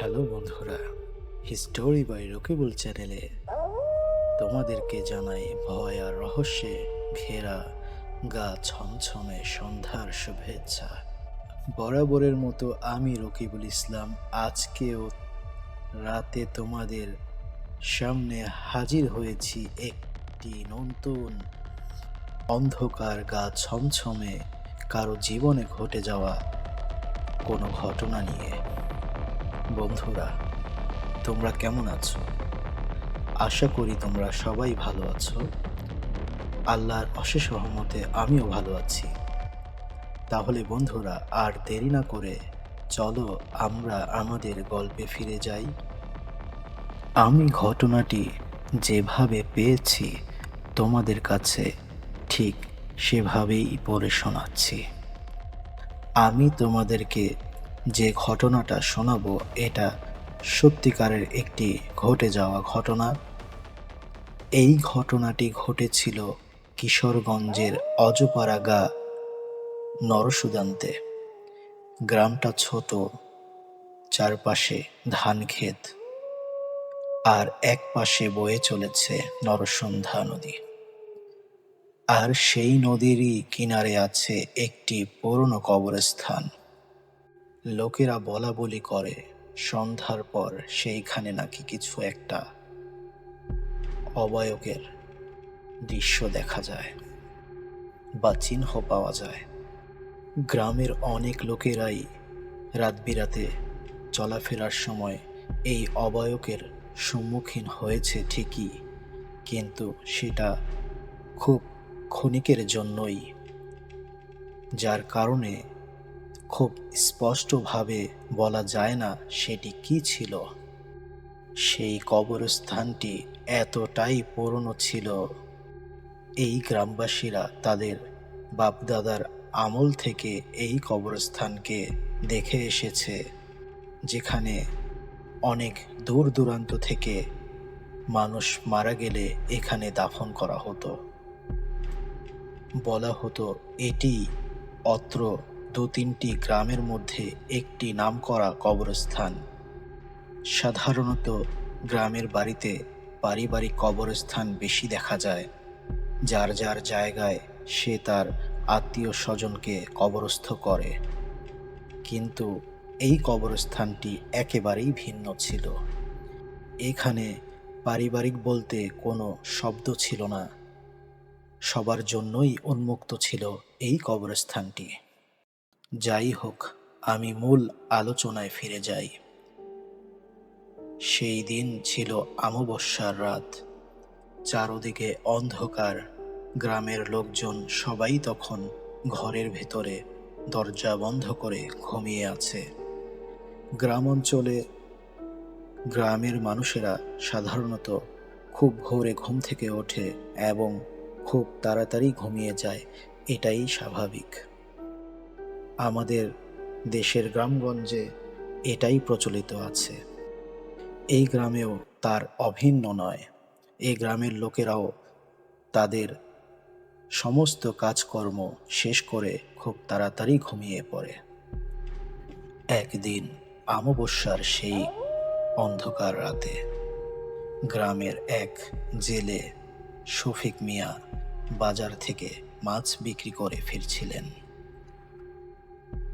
Hello বন্ধুরা history by Rakibul চ্যানেলে তোমাদেরকে জানাই ভয় আর রহস্যে ঘেরা গা ছমছমে সন্ধ্যার শুভেচ্ছা। বরাবরের মতো আমি রকিবুল ইসলাম আজকেও রাতে তোমাদের সামনে হাজির হয়েছি একটি নতুন অন্ধকার গা ছমছমে কারও জীবনে ঘটে যাওয়া কোনো ঘটনা নিয়ে। বন্ধুরা, তোমরা কেমন আছো? আশা করি তোমরা সবাই ভালো আছো। আল্লাহর অশেষ রহমতে আমিও ভালো আছি। তাহলে বন্ধুরা, আর দেরি না করে চলো আমরা আমাদের গল্পে ফিরে যাই। আমি ঘটনাটি যেভাবে পেয়েছি তোমাদের কাছে ঠিক সেভাবেই পড়ে শোনাচ্ছি। আমি তোমাদেরকে যে ঘটনাটা শোনাবো এটা সত্যিকারের একটি ঘটে যাওয়া ঘটনা। এই ঘটনাটি ঘটেছিল কিশোরগঞ্জের অজপাড়াগা, নরসুদান্তে। গ্রামটা ছোট, চারপাশে ধান ক্ষেত, আর এক পাশে বয়ে চলেছে নরসন্ধ্যা নদী। আর সেই নদীরই কিনারে আছে একটি পুরনো কবরস্থান। লোকেরা বলা বলি করে, সন্ধ্যার পর সেইখানে নাকি কিছু একটা অবয়কের দৃশ্য দেখা যায় বা চিহ্ন পাওয়া যায়। গ্রামের অনেক লোকেরাই রাত বিরাতে চলাফেরার সময় এই অবয়কের সম্মুখীন হয়েছে ঠিকই, কিন্তু সেটা খুব ক্ষণিকের জন্যই, যার কারণে খুব স্পষ্টভাবে বলা যায় না সেটি কি ছিল। সেই কবরস্থানটি এতটাই পুরনো ছিল। এই গ্রামবাসীরা তাদের বাপদাদার আমল থেকে এই কবরস্থানকে দেখে এসেছে, যেখানে অনেক দূর দূরান্ত থেকে মানুষ মারা গেলে এখানে দাফন করা হতো। বলা হতো এটি অত্র দু তিনটি গ্রামের মধ্যে একটি নামকরা কবরস্থান। সাধারণত গ্রামের বাড়িতে পারিবারিক কবরস্থান বেশি দেখা যায়। যার যার জায়গায় সে তার আত্মীয় স্বজনকে কবরস্থ করে। কিন্তু এই কবরস্থানটি একেবারেই ভিন্ন ছিল। এখানে পারিবারিক বলতে কোনো শব্দ ছিল না। সবার জন্যই উন্মুক্ত ছিল এই কবরস্থানটি। যাই হোক, আমি মূল আলোচনায় ফিরে যাই। সেই দিন ছিল অমাবস্যার রাত। চারদিকে অন্ধকার। গ্রামের লোকজন সবাই তখন ঘরের ভেতরে দরজা বন্ধ করে ঘুমিয়ে আছে। গ্রাম অঞ্চলে গ্রামের মানুষেরা সাধারণত খুব ভোরে ঘুম থেকে ওঠে এবং খুব তাড়াতাড়ি ঘুমিয়ে যায়। এটাই স্বাভাবিক। আমাদের দেশের গ্রামগঞ্জে এটাই প্রচলিত আছে। এই গ্রামেও তার অভিন্ন নয়। এই গ্রামের লোকেরাও তাদের সমস্ত কাজকর্ম শেষ করে খুব তাড়াতাড়ি ঘুমিয়ে পড়ে। একদিন অমাবস্যার সেই অন্ধকার রাতে গ্রামের এক জেলে শফিক মিয়া বাজার থেকে মাছ বিক্রি করে ফিরছিলেন।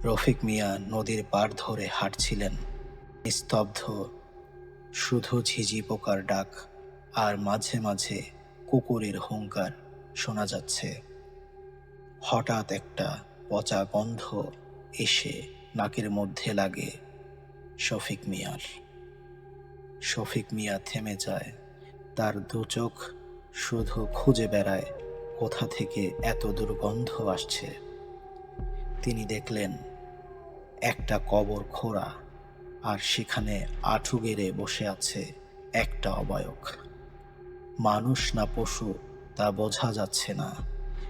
রফিক মিয়া নদীর পার ধরে হাঁটছিলেন। স্তব্ধ শুধু ঝিঝি পোকার ডাক আর মাঝে মাঝে কুকুরের হুঙ্কার শোনা যাচ্ছে। হঠাৎ একটা পচা গন্ধ এসে নাকের মধ্যে লাগে শফিক মিয়ার। শফিক মিয়া থেমে যায়, তার দু চোখ শুধু খুঁজে বেড়ায় কোথা থেকে এত দুর্গন্ধ আসছে। তিনি দেখলেন একটা কবর খোঁড়া, আর সেখানে আঁঠু গেড়ে বসে আছে একটা অবয়ক। মানুষ না পশু, তা বোঝা যাচ্ছে না।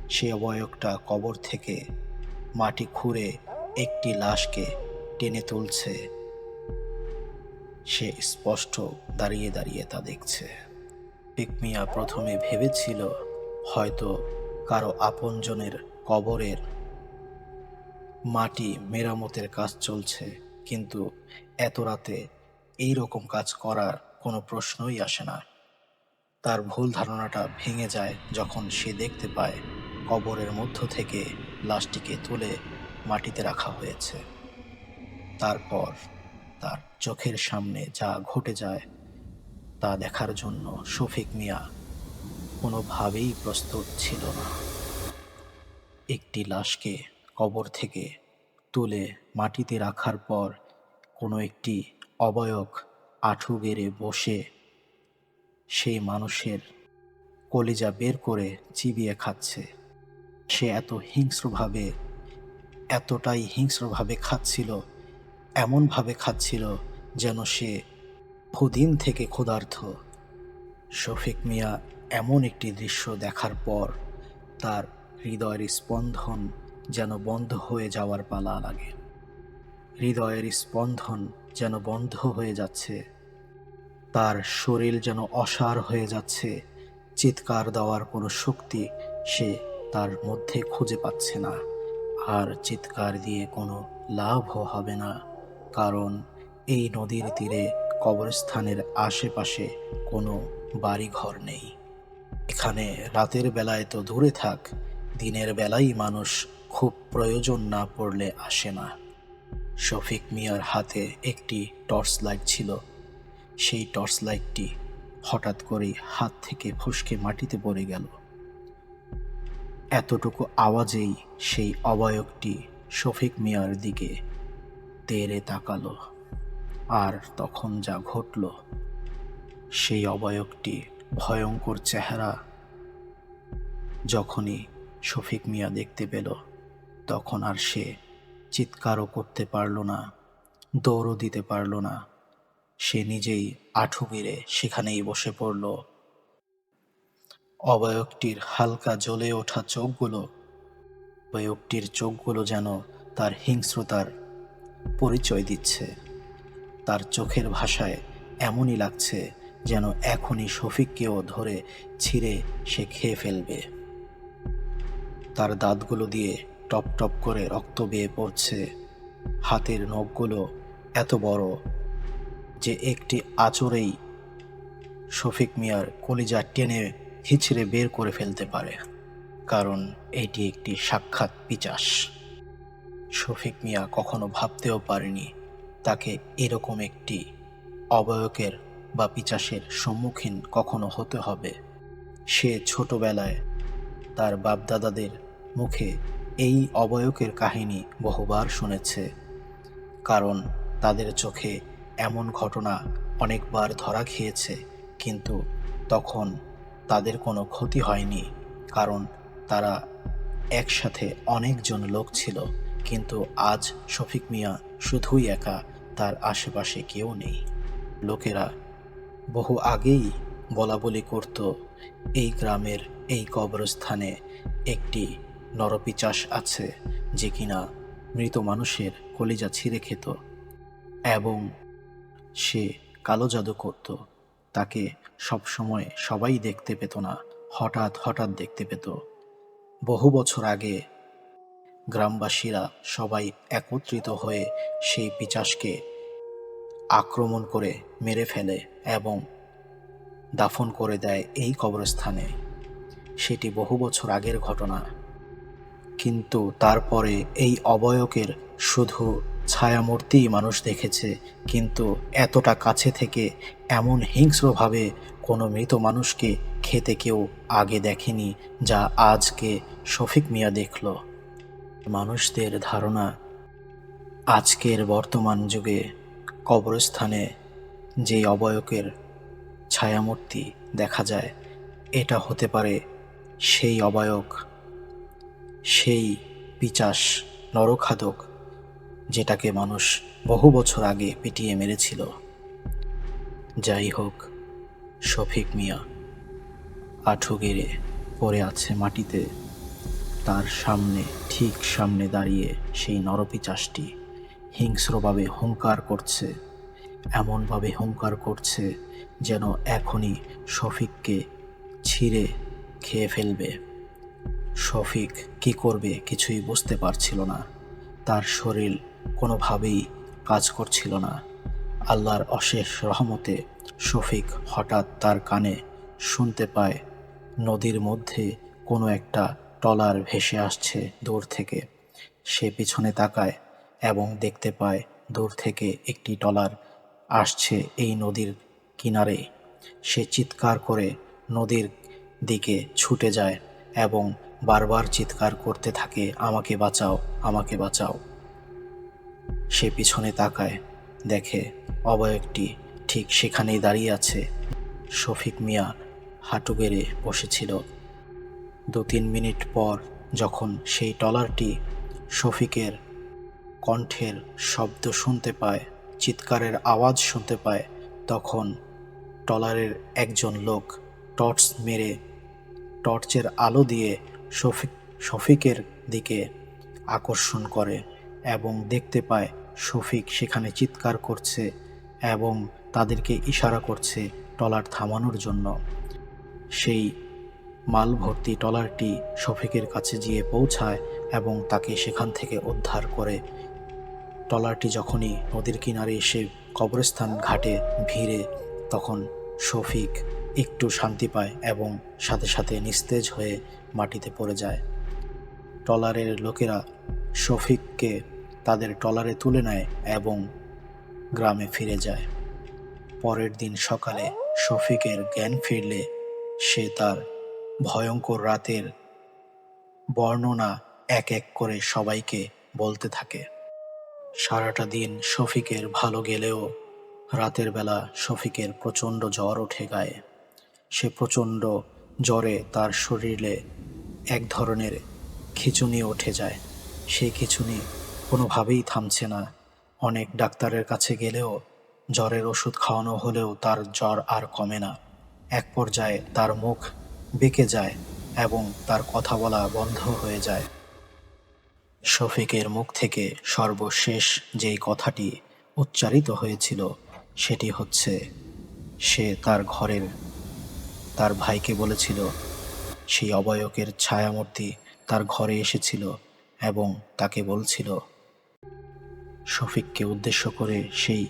সে অবয়কটা কবর থেকে মাটি খুঁড়ে একটি লাশকে টেনে তুলছে। সে স্পষ্ট দাঁড়িয়ে দাঁড়িয়ে তা দেখছে। পিকমিয়া প্রথমে ভেবেছিল হয়তো কারও আপনজনের কবরের মাটি মেরামতের কাজ চলছে, কিন্তু এত রাতে এই রকম কাজ করার কোনো প্রশ্নই আসে না। তার ভুল ধারণাটা ভেঙে যায় যখন সে দেখতে পায় কবরের মধ্য থেকে লাশটিকে তুলে মাটিতে রাখা হয়েছে। তারপর তার চোখের সামনে যা ঘটে যায় তা দেখার জন্য শফিক মিয়া কোনোভাবেই প্রস্তুত ছিল না। একটি লাশকে কবর থেকে তুলে মাটিতে রাখার পর কোনো একটি অবয়ব আঠু গেড়ে বসে সেই মানুষের কলিজা বের করে চিবিয়ে খাচ্ছে। সে এত হিংস্রভাবে, এতটাই হিংস্রভাবে খাচ্ছিল, এমনভাবে খাচ্ছিল যেন সে বহুদিন থেকে ক্ষুধার্ত। শফিক মিয়া এমন একটি দৃশ্য দেখার পর তার হৃদয়ের স্পন্দন যেন বন্ধ হয়ে যাওয়ার পালা লাগে। হৃদয়ের স্পন্দন যেন বন্ধ হয়ে যাচ্ছে। তার শরীর যেন অসার হয়ে যাচ্ছে। চিৎকার দেওয়ার কোনো শক্তি সে তার মধ্যে খুঁজে পাচ্ছে না। আর চিৎকার দিয়ে কোনো লাভও হবে না। কারণ এই নদীর তীরে কবরস্থানের আশেপাশে কোনো বাড়িঘর নেই। এখানে রাতের বেলায় তো দূরে থাক, দিনের বেলায় মানুষ খুব প্রয়োজন না পড়লে আসে না। শফিক মিয়ার হাতে একটি টর্চ লাইট ছিল। সেই টর্চ লাইটটি হঠাৎ করেই হাত থেকে ফসকে মাটিতে পড়ে গেল। এতটুকু আওয়াজেই সেই অবয়বটি শফিক মিয়ার দিকে তেরে তাকালো আর তখন যা ঘটল, সেই অবয়বটি ভয়ঙ্কর চেহারা যখনই শফিক মিয়া দেখতে পেল। তখন আর সে চিৎকারও করতে পারল না, দৌড়ও দিতে পারল না। সে নিজেই আঠু গিরে সেখানেই বসে পড়ল। অবয়বটির হালকা জ্বলে ওঠা চোখগুলো, অবয়বটির চোখগুলো যেন তার হিংস্রতার পরিচয় দিচ্ছে। তার চোখের ভাষায় এমনই লাগছে যেন এখনই শফিককেও ধরে ছিঁড়ে সে খেয়ে ফেলবে। তার দাঁতগুলো দিয়ে টপ টপ করে রক্ত বেয়ে পড়ছে। হাতের নখগুলো এত বড় যে একটি আচরেই শফিক মিয়ার কলিজা টেনে হিচড়ে বের করে ফেলতে পারে, কারণ এটি একটি সাক্ষাৎ পিচাস। শফিক মিয়া কখনো ভাবতেও পারেনি তাকে এরকম একটি অবয়কের বা পিচাসের সম্মুখীন কখনো হতে হবে। সে ছোটবেলায় তার বাপদাদাদের মুখে এই অবয়কের কাহিনী বহুবার শুনেছে, কারণ তাদের চোখে এমন ঘটনা অনেকবার ধরা খেয়েছে, কিন্তু তখন তাদের কোনো ক্ষতি হয়নি, কারণ তারা একসাথে অনেকজন লোক ছিল, কিন্তু আজ শফিক মিয়া শুধুই একা, তার আশেপাশে কেউ নেই। লোকেরা বহু আগেই বলা বলি করত, এই গ্রামের এই কবরস্থানে একটি নরপিচাস আছে যে কিনা মৃত মানুষের কলিজা ছিঁড়ে খেত এবং সে কালো জাদু করত। তাকে সবসময় সবাই দেখতে পেত না, হঠাৎ হঠাৎ দেখতে পেত। বহু বছর আগে গ্রামবাসীরা সবাই একত্রিত হয়ে সেই পিচাসকে আক্রমণ করে মেরে ফেলে এবং দাফন করে দেয় এই কবরস্থানে। সেটি বহু বছর আগের ঘটনা। কিন্তু তারপরে এই অবয়কের শুধু ছায়ামূর্তিই মানুষ দেখেছে, কিন্তু এতটা কাছে থেকে এমন হিংস্রভাবে কোনো মৃত মানুষকে খেতে কেউ আগে দেখেনি যা আজকে শফিক মিয়া দেখল। মানুষদের ধারণা, আজকের বর্তমান যুগে কবরস্থানে যে অবয়কের ছায়ামূর্তি দেখা যায়, এটা হতে পারে সেই অবয়ক। সেই পিচাস নরখাদক যেটাকে মানুষ বহু বছর আগে পিটিয়ে মেরেছিল। যাই হোক, শফিক মিয়া আঠু গেড়ে পড়ে আছে মাটিতে। তার সামনে, ঠিক সামনে দাঁড়িয়ে সেই নরপিচাসটি হিংস্রভাবে হুঙ্কার করছে, এমনভাবে হুঙ্কার করছে যেন এখনই শফিককে ছিঁড়ে খেয়ে ফেলবে। শফিক কি করবে কিছুই বুঝতে পারছিল না। তার শরীর কোনোভাবেই কাজ করছিল না। আল্লাহর অশেষ রহমতে শফিক হঠাৎ তার কানে শুনতে পায়, নদীর মধ্যে কোনো একটা টলার ভেসে আসছে দূর থেকে। সে পিছনে তাকায় এবং দেখতে পায় দূর থেকে একটি টলার আসছে এই নদীর কিনারে। সে চিৎকার করে নদীর দিকে ছুটে যায় এবং বারবার চিৎকার করতে থাকে, আমাকে বাঁচাও আমাকে বাঁচাও। সে পিছনে তাকায়, দেখে অবয়বটি ঠিক সেখানেই দাঁড়িয়ে আছে। শফিক মিয়া হাঁটু গেড়ে বসেছিল। দু তিন মিনিট পর যখন সেই টলারটি শফিকের কণ্ঠের শব্দ শুনতে পায়, চিৎকারের আওয়াজ শুনতে পায়, তখন টলারের একজন লোক টর্চ মেরে টর্চের আলো দিয়ে শফিক, শফিকের দিকে আকর্ষণ করে এবং দেখতে পায় শফিক সেখানে চিৎকার করছে এবং তাদেরকে ইশারা করছে টলার থামানোর জন্য। সেই মাল ভর্তি টলারটি শফিকের কাছে গিয়ে পৌঁছায় এবং তাকে সেখান থেকে উদ্ধার করে। ট্রলারটি যখনই নদীর কিনারে এসে কবরস্থান ঘাটে ভিড়ে, তখন শফিক একটু শান্তি পায় এবং সাথে সাথে নিস্তেজ হয়ে মাটিতে পড়ে যায়। ট্রলারের লোকেরা শফিককে তাদের ট্রলারে তুলে নেয় এবং গ্রামে ফিরে যায়। পরের দিন সকালে শফিকের জ্ঞান ফিরলে সে তার ভয়ঙ্কর রাতের বর্ণনা এক এক করে সবাইকে বলতে থাকে। সারাটা দিন শফিকের ভালো গেলেও রাতের বেলা শফিকের প্রচণ্ড জ্বর ওঠে গায়ে। প্রচণ্ড জ্বরে তার শরীরে এক ধরনের খিচুনি উঠে যায়। সেই খিচুনি কোনোভাবেই থামছে না। অনেক ডাক্তারের কাছে গেলেও জ্বরের ওষুধ খাওয়ানো হলেও তার জ্বর আর কমে না। এক পর্যায়ে তার মুখ বেঁকে যায় এবং তার কথা বলা বন্ধ হয়ে যায়। শফিকের মুখ থেকে সর্বশেষ যেই কথাটি উচ্চারিত হয়েছিল, সেটি হচ্ছে, সে তার ঘরের তার ভাইকে বলেছিল, সেই অবয়কের ছায়ামূর্তি তার ঘরে এসেছিল এবং তাকে বলছিল। শফিককে উদ্দেশ্য করে সেই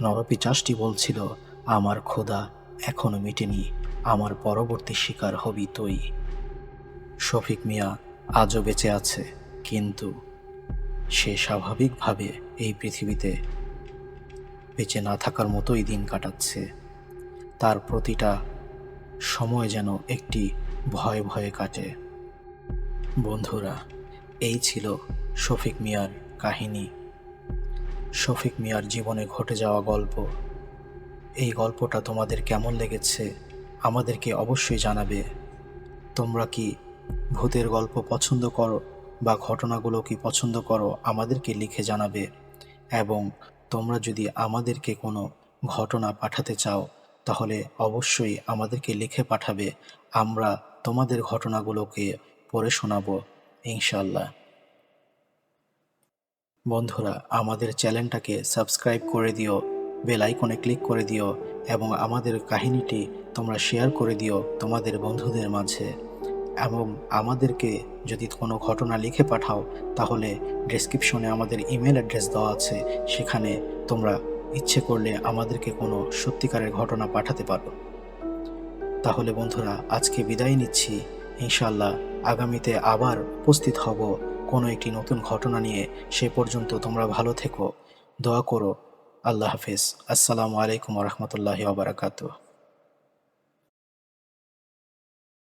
নরপিচাসটি বলছিল, আমার খোদা এখনও মিটেনি, আমার পরবর্তী শিকার হবি তুই। শফিক মিয়া আজও বেঁচে আছে, কিন্তু সে স্বাভাবিকভাবে এই পৃথিবীতে বেঁচে না থাকার মতোই দিন কাটাচ্ছে। তার প্রতিটা সময় যেন একটি ভয়ে ভয়ে কাটে। বন্ধুরা, এই ছিল শফিক মিয়ার কাহিনী। শফিক মিয়ার জীবনে ঘটে যাওয়া গল্প। এই গল্পটা তোমাদের কেমন লেগেছে আমাদেরকে অবশ্যই জানাবে। তোমরা কি ভূতের গল্প পছন্দ করো বা ঘটনাগুলো কি পছন্দ করো আমাদেরকে লিখে জানাবে। এবং তোমরা যদি আমাদেরকে কোনো ঘটনা পাঠাতে চাও তাহলে অবশ্যই আমাদেরকে লিখে পাঠাবে। আমরা তোমাদের ঘটনাগুলোকে পড়ে শোনাব ইনশাল্লাহ বন্ধুরা, আমাদের চ্যানেলটাকে সাবস্ক্রাইব করে দিও, বেল আইকনে ক্লিক করে দিও এবং আমাদের কাহিনীটি তোমরা শেয়ার করে দিও তোমাদের বন্ধুদের মাঝে। এবং আমাদেরকে যদি কোনো ঘটনা লিখে পাঠাও, তাহলে ডেসক্রিপশনে আমাদের ইমেল অ্যাড্রেস দেওয়া আছে। সেখানে তোমরা ইচ্ছে করলে আমাদেরকে কোনো সত্যিকারের ঘটনা পাঠাতে পারো। তাহলে বন্ধুরা, আজকে বিদায় নিচ্ছি। ইনশাল্লাহ আগামীতে আবার উপস্থিত হব কোনো একটি নতুন ঘটনা নিয়ে। সে পর্যন্ত তোমরা ভালো থেকো। দোয়া করো। আল্লাহ হাফিজ। আসসালামু আলাইকুম রহমতুল্লাহ ওবরাকাতুহ